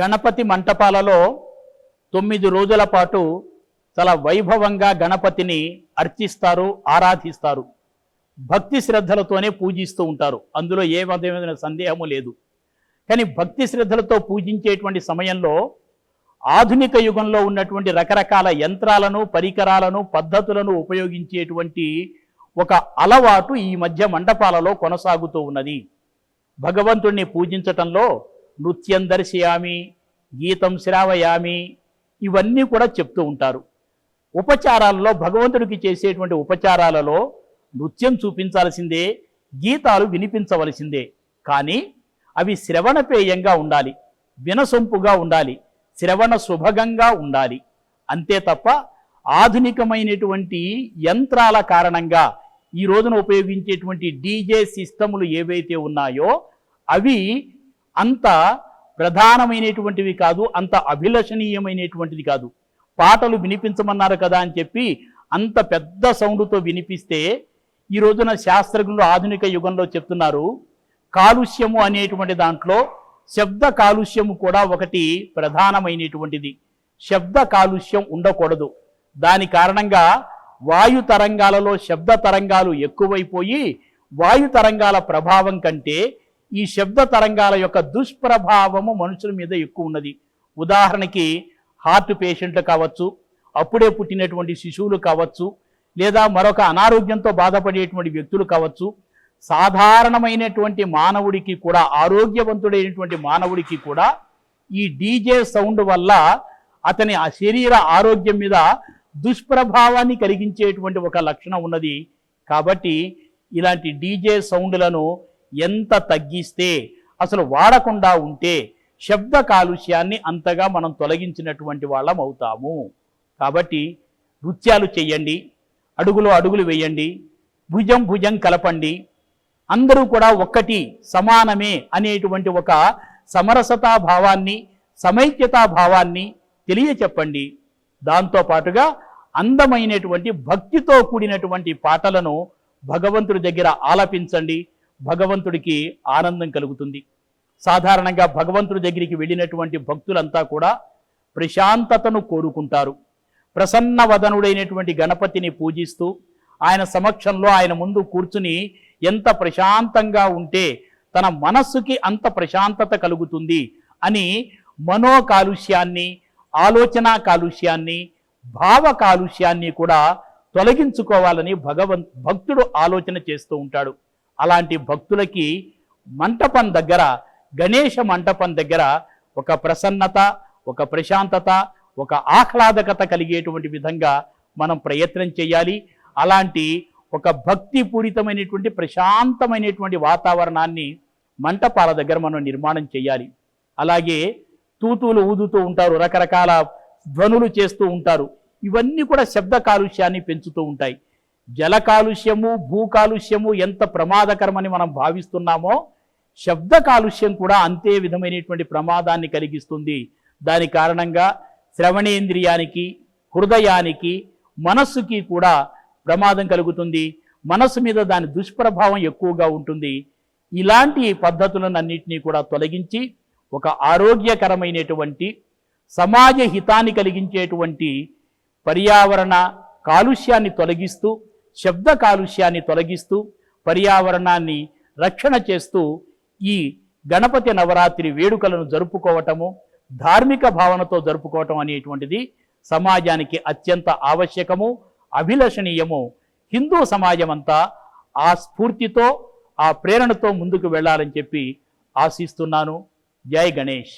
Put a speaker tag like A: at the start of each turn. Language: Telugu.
A: గణపతి మంటపాలలో తొమ్మిది రోజుల పాటు చాలా వైభవంగా గణపతిని అర్చిస్తారు ఆరాధిస్తారు. భక్తి శ్రద్ధలతోనే పూజిస్తూ ఉంటారు. అందులో ఏ విధమైన సందేహము లేదు. కానీ భక్తి శ్రద్ధలతో పూజించేటువంటి సమయంలో ఆధునిక యుగంలో ఉన్నటువంటి రకరకాల యంత్రాలను పరికరాలను పద్ధతులను ఉపయోగించేటువంటి ఒక అలవాటు ఈ మధ్య మండపాలలో కొనసాగుతూ ఉన్నది. భగవంతుణ్ణి పూజించటంలో నృత్యం దర్శయామి గీతం శ్రావయామి ఇవన్నీ కూడా చెప్తూ ఉంటారు. ఉపచారాలలో భగవంతుడికి చేసేటువంటి ఉపచారాలలో నృత్యం చూపించాల్సిందే గీతాలు వినిపించవలసిందే. కానీ అవి శ్రవణపేయంగా ఉండాలి వినసొంపుగా ఉండాలి శ్రవణ శుభగంగా ఉండాలి. అంతే తప్ప ఆధునికమైనటువంటి యంత్రాల కారణంగా ఈ రోజున ఉపయోగించేటువంటి డీజే సిస్టములు ఏవైతే ఉన్నాయో అవి అంత ప్రధానమైనటువంటివి కాదు అంత అభిలషణీయమైనటువంటిది కాదు. పాటలు వినిపించమన్నారు కదా అని చెప్పి అంత పెద్ద సౌండ్తో వినిపిస్తే ఈ రోజున శాస్త్రజ్ఞులు ఆధునిక యుగంలో చెప్తున్నారు కాలుష్యము అనేటువంటి దాంట్లో శబ్ద కాలుష్యము కూడా ఒకటి ప్రధానమైనటువంటిది. శబ్ద కాలుష్యం ఉండకూడదు. దాని కారణంగా వాయు తరంగాలలో శబ్ద తరంగాలు ఎక్కువైపోయి వాయు తరంగాల ప్రభావం కంటే ఈ శబ్ద తరంగాల యొక్క దుష్ప్రభావము మనుషుల మీద ఎక్కువ ఉన్నది. ఉదాహరణకి హార్ట్ పేషెంట్లు కావచ్చు అప్పుడే పుట్టినటువంటి శిశువులు కావచ్చు లేదా మరొక అనారోగ్యంతో బాధపడేటువంటి వ్యక్తులు కావచ్చు సాధారణమైనటువంటి మానవుడికి కూడా ఆరోగ్యవంతుడైనటువంటి మానవుడికి కూడా ఈ డీజే సౌండ్ వల్ల అతని ఆ శరీర ఆరోగ్యం మీద దుష్ప్రభావాన్ని కలిగించేటువంటి ఒక లక్షణం ఉన్నది. కాబట్టి ఇలాంటి డీజే సౌండ్లను ఎంత తగ్గిస్తే అసలు వాడకుండా ఉంటే శబ్ద కాలుష్యాన్ని అంతగా మనం తొలగించినటువంటి వాళ్ళం అవుతాము. కాబట్టి నృత్యాలు చేయండి అడుగులో అడుగులు వేయండి భుజం భుజం కలపండి. అందరూ కూడా ఒక్కటి సమానమే అనేటువంటి ఒక సమరసతా భావాన్ని సమైక్యతా భావాన్ని తెలియచెప్పండి. దాంతో పాటుగా అందమైనటువంటి భక్తితో కూడినటువంటి పాటలను భగవంతుడి దగ్గర ఆలపించండి. భగవంతుడికి ఆనందం కలుగుతుంది. సాధారణంగా భగవంతుడి దగ్గరికి వెళ్ళినటువంటి భక్తులంతా కూడా ప్రశాంతతను కోరుకుంటారు. ప్రసన్న వదనుడైనటువంటి గణపతిని పూజిస్తూ ఆయన సమక్షంలో ఆయన ముందు కూర్చుని ఎంత ప్రశాంతంగా ఉంటే తన మనస్సుకి అంత ప్రశాంతత కలుగుతుంది అని మనో కాలుష్యాన్ని ఆలోచన కాలుష్యాన్ని భావ కాలుష్యాన్ని కూడా తొలగించుకోవాలని భగవన్ భక్తుడు ఆలోచన చేస్తూ ఉంటాడు. అలాంటి భక్తులకి మంటపం దగ్గర గణేష మంటపం దగ్గర ఒక ప్రసన్నత ఒక ప్రశాంతత ఒక ఆహ్లాదకత కలిగేటువంటి విధంగా మనం ప్రయత్నం చేయాలి. అలాంటి ఒక భక్తి పూరితమైనటువంటి ప్రశాంతమైనటువంటి వాతావరణాన్ని మంటపాల దగ్గర మనం నిర్మాణం చేయాలి. అలాగే తూతులు ఊదుతూ ఉంటారు రకరకాల ధ్వనులు చేస్తూ ఉంటారు. ఇవన్నీ కూడా శబ్ద కాలుష్యాన్ని పెంచుతూ ఉంటాయి. జల కాలుష్యము భూ కాలుష్యము ఎంత ప్రమాదకరమని మనం భావిస్తున్నామో శబ్ద కాలుష్యం కూడా అంతే విధమైనటువంటి ప్రమాదాన్ని కలిగిస్తుంది. దాని కారణంగా శ్రవణేంద్రియానికి హృదయానికి మనస్సుకి కూడా ప్రమాదం కలుగుతుంది. మనస్సు మీద దాని దుష్ప్రభావం ఎక్కువగా ఉంటుంది. ఇలాంటి పద్ధతులను అన్నింటినీ కూడా తొలగించి ఒక ఆరోగ్యకరమైనటువంటి సమాజ హితాన్ని కలిగించేటువంటి పర్యావరణ కాలుష్యాన్ని తొలగిస్తూ శబ్ద కాలుష్యాన్ని తొలగిస్తూ పర్యావరణాన్ని రక్షణ చేస్తూ ఈ గణపతి నవరాత్రి వేడుకలను జరుపుకోవటము ధార్మిక భావనతో జరుపుకోవటం అనేటువంటిది సమాజానికి అత్యంత ఆవశ్యకము అభిలషణీయము. హిందూ సమాజం అంతా ఆ స్ఫూర్తితో ఆ ప్రేరణతో ముందుకు వెళ్ళాలని చెప్పి ఆశిస్తున్నాను. జై గణేష్.